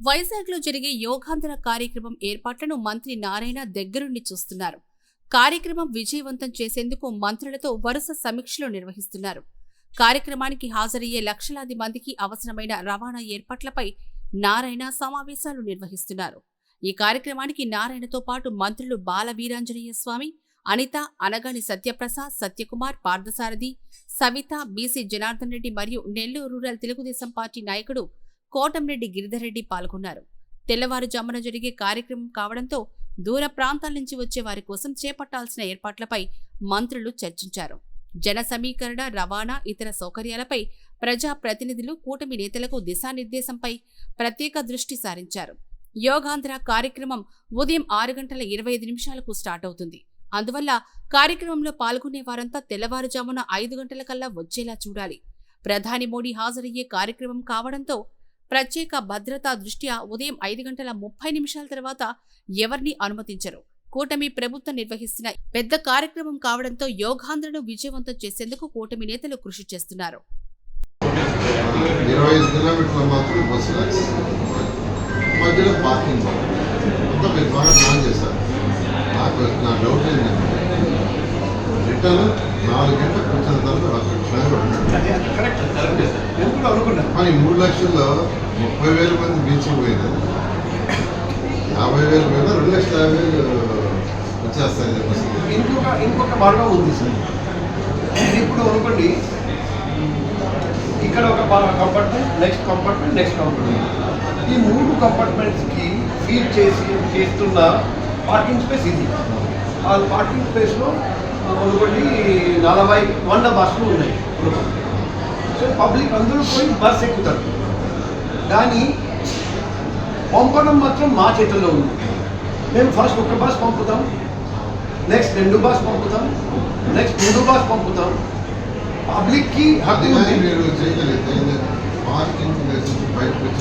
వైజాగ్లో జరిగే యోగాంధ్ర కార్యక్రమం ఏర్పాట్లను మంత్రి నారాయణ దగ్గరుండి చూస్తున్నారు. కార్యక్రమం విజయవంతం చేసేందుకు మంత్రులతో వరుస సమీక్షలు నిర్వహిస్తున్నారు. కార్యక్రమానికి హాజరయ్యే లక్షలాది మందికి అవసరమైన రవాణా ఏర్పాట్లపై నారాయణ సమావేశాలు నిర్వహిస్తున్నారు. ఈ కార్యక్రమానికి నారాయణతో పాటు మంత్రులు బాల వీరాంజనేయ స్వామి అనిత అనగాని సత్యప్రసాద్ సత్యకుమార్ పార్థసారథి సవిత బీసీ జనార్దన్ రెడ్డి మరియు నెల్లూరు రూరల్ తెలుగుదేశం పార్టీ నాయకుడు కోటంరెడ్డి గిరిధర్రెడ్డి పాల్గొన్నారు. తెల్లవారుజామున జరిగే కార్యక్రమం కావడంతో దూర ప్రాంతాల నుంచి వచ్చే వారి కోసం చేపట్టాల్సిన ఏర్పాట్లపై మంత్రులు చర్చించారు. జన సమీకరణ రవాణా ఇతర సౌకర్యాలపై ప్రజా ప్రతినిధులు కూటమి నేతలకు దిశానిర్దేశంపై ప్రత్యేక దృష్టి సారించారు. యోగాంధ్ర కార్యక్రమం ఉదయం ఆరు గంటల ఇరవై ఐదు నిమిషాలకు స్టార్ట్ అవుతుంది. అందువల్ల కార్యక్రమంలో పాల్గొనే వారంతా తెల్లవారుజామున ఐదు గంటల కల్లా వచ్చేలా చూడాలి. ప్రధాని మోడీ హాజరయ్యే కార్యక్రమం కావడంతో ప్రత్యేక భద్రతా దృష్ట్యా ఉదయం ఐదు గంటల ముప్పై నిమిషాల తర్వాత ఎవరిని అనుమతించరు. కూటమి ప్రభుత్వం నిర్వహిస్తున్న పెద్ద కార్యక్రమం కావడంతో యోగాంధ్రను విజయవంతం చేసేందుకు కూటమి నేతలు కృషి చేస్తున్నారు. రిటర్న్ నాలుగు గంటల కూర్చున్న తర్వాత నేను కూడా అనుకున్నాను కానీ మూడు లక్షల్లో ముప్పై వేల మంది బీచ్కి పోయినారు యాభై వేలు పోయినా రెండు లక్షల యాభై వేలు వచ్చేస్తాయి ఇంకొక ఇంకొక మార్గం ఉంది సార్. ఇప్పుడు అనుకోండి ఇక్కడ ఒక compartment next compartment next compartment ఈ మూడు కంపార్ట్మెంట్స్కి ఫీల్ చేసి చేస్తున్న పార్కింగ్ స్పేస్ ఇది. ఆ పార్కింగ్ స్పేస్లో అనుకోండి నలభై వంద బస్సులు ఉన్నాయి. సో పబ్లిక్ అందరూ పోయి బస్ ఎక్కుతారు. కానీ పంపడం మాత్రం మా చేతుల్లో ఉంది. మేము ఫస్ట్ ఒక బస్ పంపుతాం నెక్స్ట్ రెండు బస్ పంపుతాం నెక్స్ట్ మూడు బస్ పంపుతాం. పబ్లిక్కి హక్కు అది ఉంది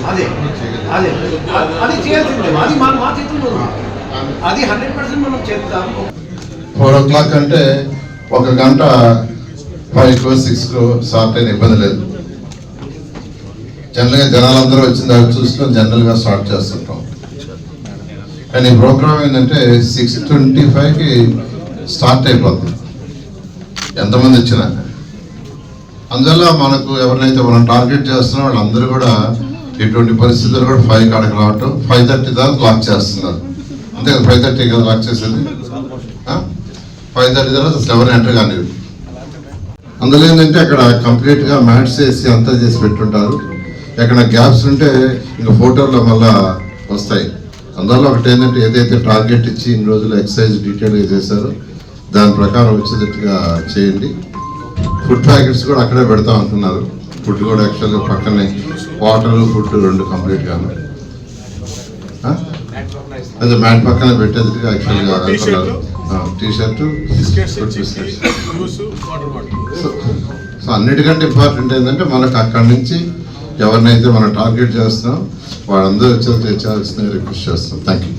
అదే చేయగలిగితే. అదే అది చేయాల్సిందే. అది మా మా చేతుల్లో అది. హండ్రెడ్ పర్సెంట్ మనం చేద్దాం ఫోర్ ఓ క్లాక్ అంటే ఒక గంట ఫైవ్కో సిక్స్కో స్టార్ట్ అయిన ఇబ్బంది లేదు. జనరల్గా జనాలందరూ వచ్చిన దాకా చూసుకొని జనరల్గా స్టార్ట్ చేస్తుంటాం. కానీ ప్రోగ్రామ్ ఏంటంటే సిక్స్ ట్వంటీ ఫైవ్కి స్టార్ట్ అయిపోతుంది ఎంతమంది వచ్చినా. అందువల్ల మనకు ఎవరినైతే మనం టార్గెట్ చేస్తున్నామో వాళ్ళందరూ కూడా ఎటువంటి పరిస్థితులు కూడా ఫైవ్ కాడకు రావటం ఫైవ్ థర్టీ దాకా లాక్ చేస్తున్నారు. అంతే కదా ఫైవ్ థర్టీ కదా లాక్ చేసేది? ఫైవ్ థర్టీ తర్వాత అసలు ఎవరు ఎంటర్ కానీ అందులో ఏంటంటే అక్కడ కంప్లీట్గా మ్యాట్స్ వేసి అంతా చేసి పెట్టుంటారు. ఎక్కడ గ్యాప్స్ ఉంటే ఇంకా ఫోటోలో మళ్ళా వస్తాయి. అందువల్ల ఒకటి ఏంటంటే ఏదైతే టార్గెట్ ఇచ్చి ఇన్ని రోజులు ఎక్సర్సైజ్ డీటెయిల్గా చేశారో దాని ప్రకారం వచ్చేటట్టుగా చేయండి. ఫుడ్ ప్యాకెట్స్ కూడా అక్కడే పెడతాం అంటున్నారు ఫుడ్ కూడా యాక్చువల్గా పక్కనే వాటర్ ఫుడ్ రెండు కంప్లీట్గాను అదే మ్యాట్ పక్కన పెట్టేది యాక్చువల్గా అనుకున్నారు T shirt biscuits food chips biscuits. Juice water bottle. So అన్నిటికంటే ఇంపార్టెంట్ ఏంటంటే మనకు అక్కడి నుంచి ఎవరినైతే మనం టార్గెట్ చేస్తున్నాం వాళ్ళందరూ వచ్చి తెచ్చాల్సిన రిక్వెస్ట్ చేస్తున్నాం. Thank you